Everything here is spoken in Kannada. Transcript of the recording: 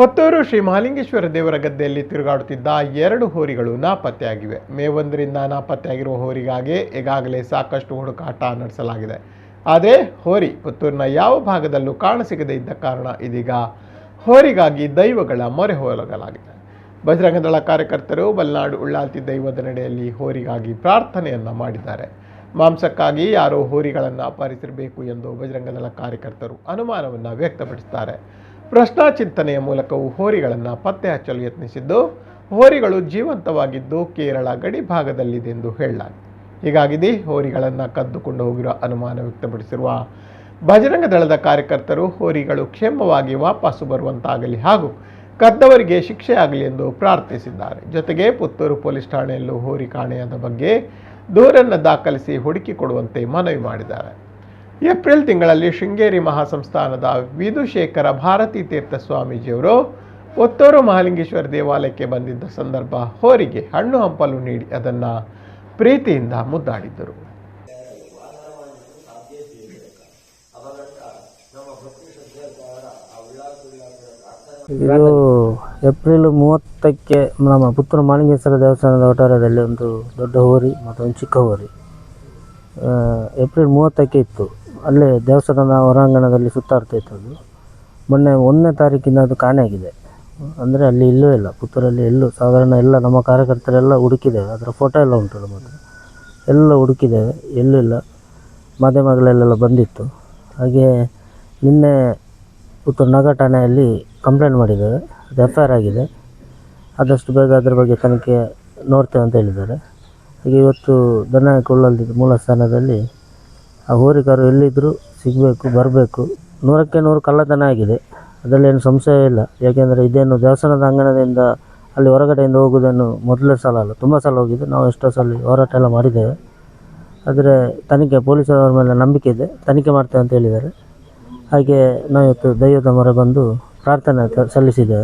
ಪುತ್ತೂರು ಶ್ರೀ ಮಹಾಲಿಂಗೇಶ್ವರ ದೇವರ ಗದ್ದೆಯಲ್ಲಿ ತಿರುಗಾಡುತ್ತಿದ್ದ ಎರಡು ಹೋರಿಗಳು ನಾಪತ್ತೆಯಾಗಿವೆ. ಮೇವೊಂದರಿಂದ ನಾಪತ್ತೆಯಾಗಿರುವ ಹೋರಿಗಾಗಿ ಈಗಾಗಲೇ ಸಾಕಷ್ಟು ಹುಡುಕಾಟ ನಡೆಸಲಾಗಿದೆ. ಆದರೆ ಹೋರಿ ಪುತ್ತೂರಿನ ಯಾವ ಭಾಗದಲ್ಲೂ ಕಾಣಸಿಗದೇ ಇದ್ದ ಕಾರಣ ಇದೀಗ ಹೋರಿಗಾಗಿ ದೈವಗಳ ಮೊರೆ ಹೋಗಲಾಗಿದೆ. ಬಜರಂಗದಳ ಕಾರ್ಯಕರ್ತರು ಬಲ್ನಾಡು ಉಳ್ಳಾಲ್ತಿ ದೈವದ ನಡೆಯಲ್ಲಿ ಹೋರಿಗಾಗಿ ಪ್ರಾರ್ಥನೆಯನ್ನು ಮಾಡಿದ್ದಾರೆ. ಮಾಂಸಕ್ಕಾಗಿ ಯಾರೋ ಹೋರಿಗಳನ್ನು ಅಪಹರಿಸಿರಬೇಕು ಎಂದು ಬಜರಂಗದಳ ಕಾರ್ಯಕರ್ತರು ಅನುಮಾನವನ್ನು ವ್ಯಕ್ತಪಡಿಸುತ್ತಾರೆ ಪ್ರಶ್ನಾ ಚಿಂತನೆಯ ಮೂಲಕವೂ ಹೋರಿಗಳನ್ನು ಪತ್ತೆ ಹಚ್ಚಲು ಯತ್ನಿಸಿದ್ದು, ಹೋರಿಗಳು ಜೀವಂತವಾಗಿದ್ದು ಕೇರಳ ಗಡಿ ಭಾಗದಲ್ಲಿದೆ ಎಂದು ಹೇಳಲಾಗಿದೆ. ಹೀಗಾಗಿದೆ ಹೋರಿಗಳನ್ನು ಕದ್ದುಕೊಂಡು ಹೋಗಿರುವ ಅನುಮಾನ ವ್ಯಕ್ತಪಡಿಸಿರುವ ಬಜರಂಗ ದಳದ ಕಾರ್ಯಕರ್ತರು ಹೋರಿಗಳು ಕ್ಷೇಮವಾಗಿ ವಾಪಸ್ಸು ಬರುವಂತಾಗಲಿ ಹಾಗೂ ಕದ್ದವರಿಗೆ ಶಿಕ್ಷೆಯಾಗಲಿ ಎಂದು ಪ್ರಾರ್ಥಿಸಿದ್ದಾರೆ. ಜೊತೆಗೆ ಪುತ್ತೂರು ಪೊಲೀಸ್ ಠಾಣೆಯಲ್ಲೂ ಹೋರಿ ಕಾಣೆಯಾದ ಬಗ್ಗೆ ದೂರನ್ನು ದಾಖಲಿಸಿ ಹುಡುಕಿಕೊಡುವಂತೆ ಮನವಿ ಮಾಡಿದ್ದಾರೆ. ಏಪ್ರಿಲ್ ತಿಂಗಳಲ್ಲಿ ಶೃಂಗೇರಿ ಮಹಾಸಂಸ್ಥಾನದ ವಿದುಶೇಖರ ಭಾರತೀ ತೀರ್ಥ ಸ್ವಾಮೀಜಿಯವರು ಒತ್ತೂರು ಮಹಾಲಿಂಗೇಶ್ವರ ದೇವಾಲಯಕ್ಕೆ ಬಂದಿದ್ದ ಸಂದರ್ಭ ಹೋರಿಗೆ ಹಣ್ಣು ಹಂಪಲು ನೀಡಿ ಅದನ್ನು ಪ್ರೀತಿಯಿಂದ ಮುದ್ದಾಡಿದ್ದರು. ಇದು ಏಪ್ರಿಲ್ ಮೂವತ್ತಕ್ಕೆ ನಮ್ಮ ಪುತ್ತೂರು ಮಾಲಿಂಗೇಶ್ವರ ದೇವಸ್ಥಾನದ ವಠಾರದಲ್ಲಿ ಒಂದು ದೊಡ್ಡ ಹೋರಿ ಮತ್ತು ಒಂದು ಚಿಕ್ಕ ಹೋರಿ. ಏಪ್ರಿಲ್ ಮೂವತ್ತಕ್ಕೆ ಇತ್ತು. ಅಲ್ಲೇ ದೇವಸ್ಥಾನದ ಹೊರಾಂಗಣದಲ್ಲಿ ಸುತ್ತಾಡ್ತಾ ಇತ್ತು ಅದು ಮೊನ್ನೆ ಒಂದನೇ ತಾರೀಕಿನ ಅದು ಕಾಣೆಯಾಗಿದೆ ಅಂದರೆ ಅಲ್ಲಿ ಇಲ್ಲೂ ಇಲ್ಲ. ಪುತ್ತೂರಲ್ಲಿ ಎಲ್ಲೂ ಸಾಧಾರಣ ಎಲ್ಲ ನಮ್ಮ ಕಾರ್ಯಕರ್ತರೆಲ್ಲ ಹುಡುಕಿದ್ದೇವೆ ಅದರ ಫೋಟೋ ಎಲ್ಲ ಉಂಟು ನಮ್ಮ ಎಲ್ಲ ಹುಡುಕಿದ್ದೇವೆ ಎಲ್ಲೂ ಇಲ್ಲ. ಮಾಧ್ಯಮಗಳಲ್ಲೆಲ್ಲ ಬಂದಿತ್ತು. ಹಾಗೆ ನಿನ್ನೆ ಪುತ್ತೂರು ನಗರ ಠಾಣೆಯಲ್ಲಿ ಕಂಪ್ಲೇಂಟ್ ಮಾಡಿದ್ದೇವೆ ಅದು ಎಫ್ ಐ ಆಗಿದೆ. ಆದಷ್ಟು ಬೇಗ ಅದರ ಬಗ್ಗೆ ತನಿಖೆ ನೋಡ್ತೇವೆ ಅಂತ ಹೇಳಿದ್ದಾರೆ. ಹಾಗೆ ಇವತ್ತು ದನ ಕೊಳ್ಳಲ್ಲಿ ಮೂಲ ಸ್ಥಾನದಲ್ಲಿ ಆ ಹೋರಿಕಾರು ಎಲ್ಲಿದ್ದರೂ ಸಿಗಬೇಕು, ಬರಬೇಕು. ನೂರಕ್ಕೆ ನೂರು ಕಳ್ಳತನ ಆಗಿದೆ. ಅದರಲ್ಲೇನು ಸಂಶಯ ಇಲ್ಲ. ಯಾಕೆಂದರೆ ಇದೇನು ದೇವಸ್ಥಾನದ ಅಂಗಣದಿಂದ ಅಲ್ಲಿ ಹೊರಗಡೆಯಿಂದ ಹೋಗುವುದನ್ನು ಮೊದಲೇ ಸಲ ಅಲ್ಲ, ತುಂಬ ಸಲ ಹೋಗಿದ್ದು. ನಾವು ಎಷ್ಟೋ ಸಲ ಹೋರಾಟ ಎಲ್ಲ ಮಾಡಿದ್ದೇವೆ. ಆದರೆ ತನಿಖೆ, ಪೊಲೀಸರವ್ರ ಮೇಲೆ ನಂಬಿಕೆ ಇದೆ. ತನಿಖೆ ಮಾಡ್ತೇವೆ ಅಂತ ಹೇಳಿದ್ದಾರೆ. ಹಾಗೆ ನಾವು ಇವತ್ತು ದೈವದ ಮೊರೆ ಬಂದು ಪ್ರಾರ್ಥನೆ ಸಲ್ಲಿಸಿದ್ದೇವೆ.